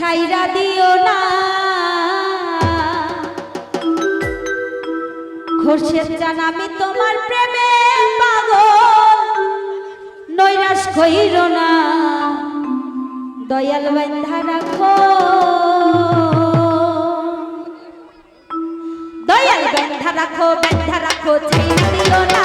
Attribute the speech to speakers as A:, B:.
A: ছাইরা দিও না। খোরশেদ জান, আমি তোমার প্রেমে পাগল। নৈরাশ কইর না। দয়াল বান্ধা রাখো। দয়াল বান্ধা রাখো বান্ধা রাখো ছাইরা দিও না।